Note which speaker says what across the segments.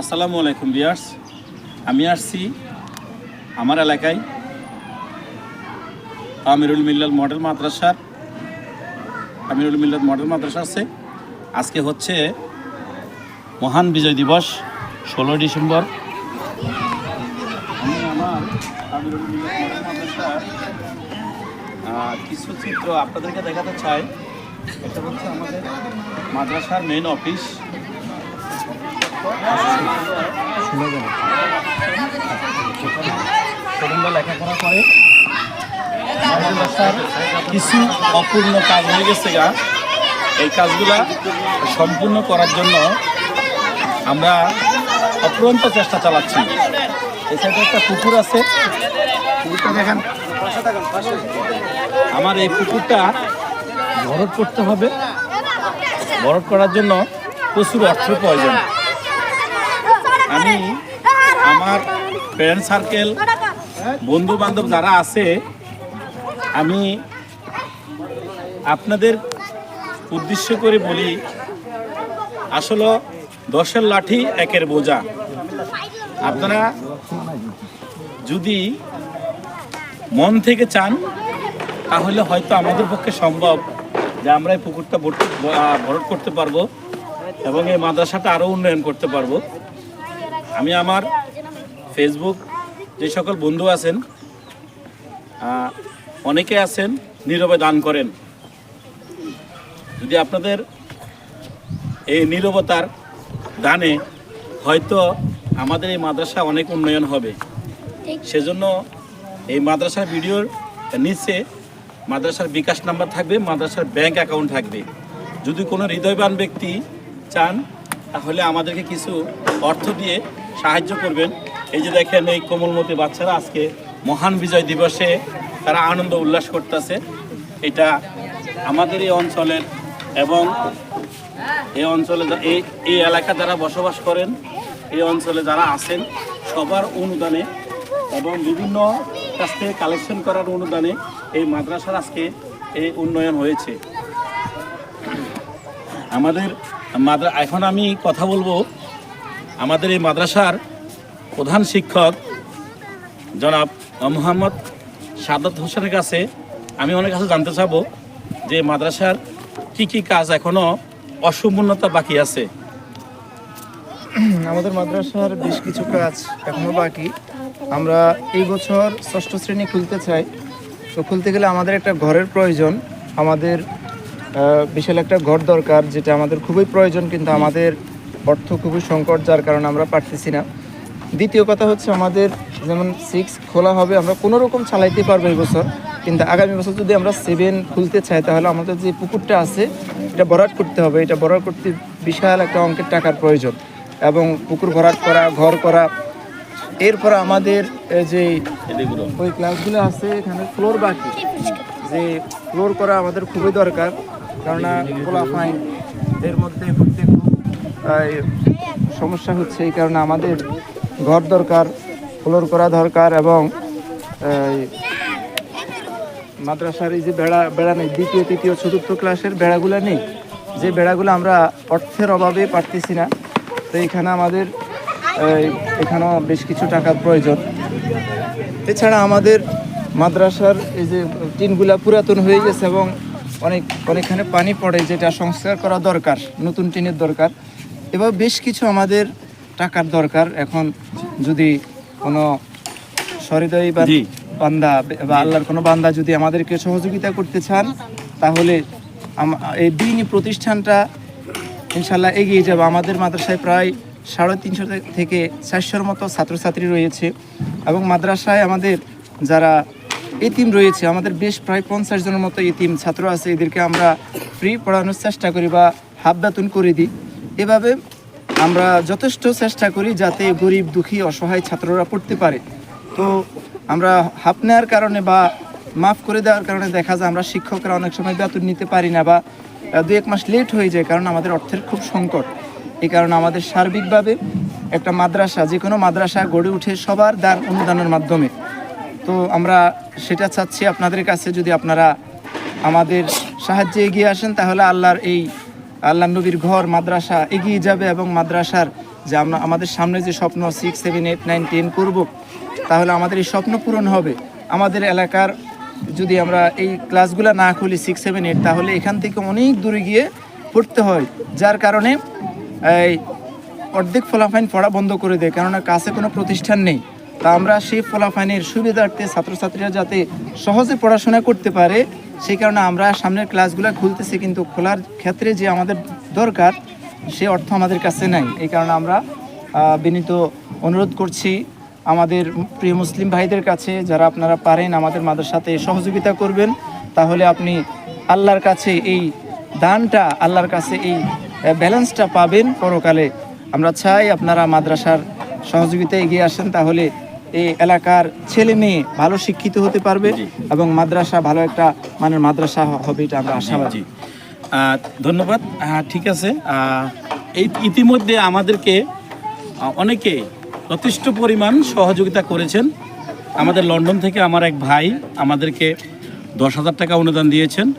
Speaker 1: আসসালামু আলাইকুম বিয়ার্স আমি আসছি আমার এলাকায় আমিরুল মিল্লাল মডেল মাদ্রাসার, আমিরুল মিল্লাল মডেল মাদ্রাসা আছে। আজকে হচ্ছে মহান বিজয় দিবস, ষোলো ডিসেম্বর। আমি আমার কিছু চিত্র আপনাদেরকে দেখাতে চাই। এটা হচ্ছে আমাদের মাদ্রাসার মেইন অফিস কিছু অপূর্ণ কাজ হয়ে গেছে গা। এই কাজগুলা সম্পূর্ণ করার জন্য আমরা অপ্রন্ত চেষ্টা চালাচ্ছি। এছাড়া একটা পুকুর আছে। দেখেন আমার এই পুকুরটা ভরট করতে হবে। ভরট করার জন্য প্রচুর অর্থের প্রয়োজন। আমি, আমার ফ্রেন্ড সার্কেল বন্ধু বান্ধব যারা আছে, আমি আপনাদের উদ্দেশ্য করে বলি, আসলে দশের লাঠি একের বোঝা। আপনারা যদি মন থেকে চান, তাহলে হয়তো আমাদের পক্ষে সম্ভব যে আমরা এই পুকুরটা ভরট করতে পারব এবং এই মাদ্রাসাটা আরও উন্নয়ন করতে পারব। আমি আমার ফেসবুক যে সকল বন্ধু আছেন অনেকে আছেন, নীরবে দান করেন। যদি আপনাদের এই নীরবতার দানে হয়তো আমাদের এই মাদ্রাসা অনেক উন্নয়ন হবে। সেজন্য এই মাদ্রাসার ভিডিওর নিচে মাদ্রাসার বিকাশ নাম্বার থাকবে, মাদ্রাসার ব্যাংক অ্যাকাউন্ট থাকবে। যদি কোনো হৃদয়বান ব্যক্তি চান, তাহলে আমাদেরকে কিছু অর্থ দিয়ে সাহায্য করবেন। এই যে দেখেন, এই কোমলমতি বাচ্চারা আজকে মহান বিজয় দিবসে তারা আনন্দ উল্লাস করতেছে। এটা আমাদের এই অঞ্চলের এবং এই অঞ্চলে এই এই এলাকা যারা বসবাস করেন, এই অঞ্চলে যারা আছেন, সবার অনুদানে এবং বিভিন্ন কাছ থেকে কালেকশন করার অনুদানে এই মাদ্রাসার আজকে এই উন্নয়ন হয়েছে। আমাদের মাদ্রা এখন আমি কথা বলব আমাদের এই মাদ্রাসার প্রধান শিক্ষক জনাব মোহাম্মদ সাদত হোসেনের কাছে আমি অনেক কাছে জানতে চাবো যে মাদ্রাসার কি কি কাজ এখনও অসম্পূর্ণতা বাকি আছে।
Speaker 2: আমাদের মাদ্রাসার বেশ কিছু কাজ এখনও বাকি। আমরা এই বছর ষষ্ঠ শ্রেণি খুলতে চাই। তো খুলতে গেলে আমাদের একটা ঘরের প্রয়োজন। আমাদের বিশাল একটা ঘর দরকার, যেটা আমাদের খুবই প্রয়োজন, কিন্তু আমাদের অর্থ খুবই সংকট যার কারণে আমরা পারতেছি না। দ্বিতীয় কথা হচ্ছে আমাদের যেমন সিক্স খোলা হবে আমরা কোনো রকম চালাইতে পারব এই বছর। কিন্তু আগামী বছর যদি আমরা সেভেন খুলতে চাই তাহলে আমাদের যে পুকুরটা আছে এটা ভরাট করতে হবে। এটা ভরাট করতে বিশাল একটা অঙ্কের টাকার প্রয়োজন। এবং পুকুর ভরাট করা ঘর করা এরপর আমাদের যে ওই ক্লাসগুলো আছে এখানে ফ্লোর বাকি। যে ফ্লোর করা আমাদের খুবই দরকার কেননা খোলা ফাইন এর মধ্যে আহ, সমস্যা হচ্ছে এই কারণে আমাদের ঘর দরকার, ফ্লোর করা দরকার এবং মাদ্রাসার এই যে বেড়া বেড়া নেই, দ্বিতীয়, তৃতীয়, চতুর্থ ক্লাসের বেড়াগুলো নেই। যে বেড়াগুলো আমরা অর্থের অভাবে পারতেছি না, তো এখানে আমাদের এখানেও বেশ কিছু টাকার প্রয়োজন। এছাড়া আমাদের মাদ্রাসার এই যে টিনগুলা পুরাতন হয়ে গেছে এবং অনেক, অনেকখানে পানি পড়ে, যেটা সংস্কার করা দরকার, নতুন টিনের দরকার। এবার বেশ কিছু আমাদের টাকার দরকার। এখন যদি কোনো সহৃদয়ী বা বান্দা বা আল্লাহর কোনো বান্দা যদি আমাদেরকে সহযোগিতা করতে চান তাহলে এই দিনই প্রতিষ্ঠানটা ইনশাল্লাহ এগিয়ে যাবে। আমাদের মাদ্রাসায় প্রায় সাড়ে তিনশো থেকে চারশোর মতো ছাত্রছাত্রী রয়েছে এবং মাদ্রাসায় আমাদের যারা এতিম রয়েছে আমাদের বেশ প্রায় পঞ্চাশ জনের মতো এতিম ছাত্র আছে। এদেরকে আমরা ফ্রি পড়ানোর চেষ্টা করি বা হাফ বেতন করে দিই। এভাবে আমরা যথেষ্ট চেষ্টা করি যাতে গরিব, দুঃখী, অসহায় ছাত্ররা পড়তে পারে। তো আমরা হাফ নেওয়ার কারণে বা মাফ করে দেওয়ার কারণে দেখা যায় আমরা শিক্ষকরা অনেক সময় বেতন নিতে পারি না বা দু এক মাস লেট হয়ে যায় কারণ আমাদের অর্থের খুব সংকট। এই কারণে আমাদের সার্বিকভাবে একটা মাদ্রাসা যে কোনো মাদ্রাসা গড়ে উঠে সবার দান অনুদানের মাধ্যমে। তো আমরা সেটা চাচ্ছি আপনাদের কাছে, যদি আপনারা আমাদের সাহায্যে এগিয়ে আসেন, তাহলে আল্লাহর এই আল্লাহ নবীর ঘর, মাদ্রাসা এগিয়ে যাবে এবং মাদ্রাসার যে আমরা, আমাদের সামনে যে স্বপ্ন six seven eight nine ten করব, তাহলে আমাদের এই স্বপ্ন পূরণ হবে। আমাদের এলাকার যদি আমরা এই ক্লাসগুলো না খুলি সিক্স সেভেন এইট তাহলে এখান থেকে অনেক দূরে গিয়ে পড়তে হয়, যার কারণে এই অর্ধেক ফলাফাইন পড়া বন্ধ করে দেয়, কেননা কাছে কোনো প্রতিষ্ঠান নেই। তা আমরা সেই ফলাফাইনের সুবিধার্থে ছাত্রছাত্রীরা যাতে সহজে পড়াশোনা করতে পারে সেই কারণে আমরা সামনের ক্লাসগুলো খুলতেছি, কিন্তু খোলার ক্ষেত্রে যে আমাদের দরকার, সে অর্থ আমাদের কাছে নাই। এই কারণে আমরা বিনীত অনুরোধ করছি আমাদের প্রিয় মুসলিম ভাইদের কাছে, যারা আপনারা পারেন আমাদের মাদ্রাসাতে সহযোগিতা করবেন, তাহলে আপনি আল্লাহর কাছে এই দানটা, আল্লাহর কাছে এই ব্যালেন্সটা পাবেন। পরকালে আমরা চাই আপনারা মাদ্রাসার সহযোগিতায় এগিয়ে আসেন, তাহলে এই এলাকার ছেলে মেয়ে ভালো শিক্ষিত হতে পারবে এবং মাদ্রাসা ভালো একটা মানের মাদ্রাসা হবে এটা আমরা আশাবাদী।
Speaker 1: ধন্যবাদ। আহ, ঠিক আছে। এই ইতিমধ্যে আমাদেরকে অনেকে যথেষ্ট পরিমাণ সহযোগিতা করেছেন। আমাদের লন্ডন থেকে আমার এক ভাই আমাদেরকে দশ হাজার টাকা অনুদান দিয়েছেন।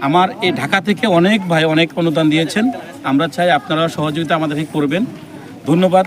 Speaker 1: আমার এই ঢাকা থেকে অনেক ভাই অনেক অনুদান দিয়েছেন। আমরা চাই আপনারা সহযোগিতা আমাদেরকে করবেন। ধন্যবাদ।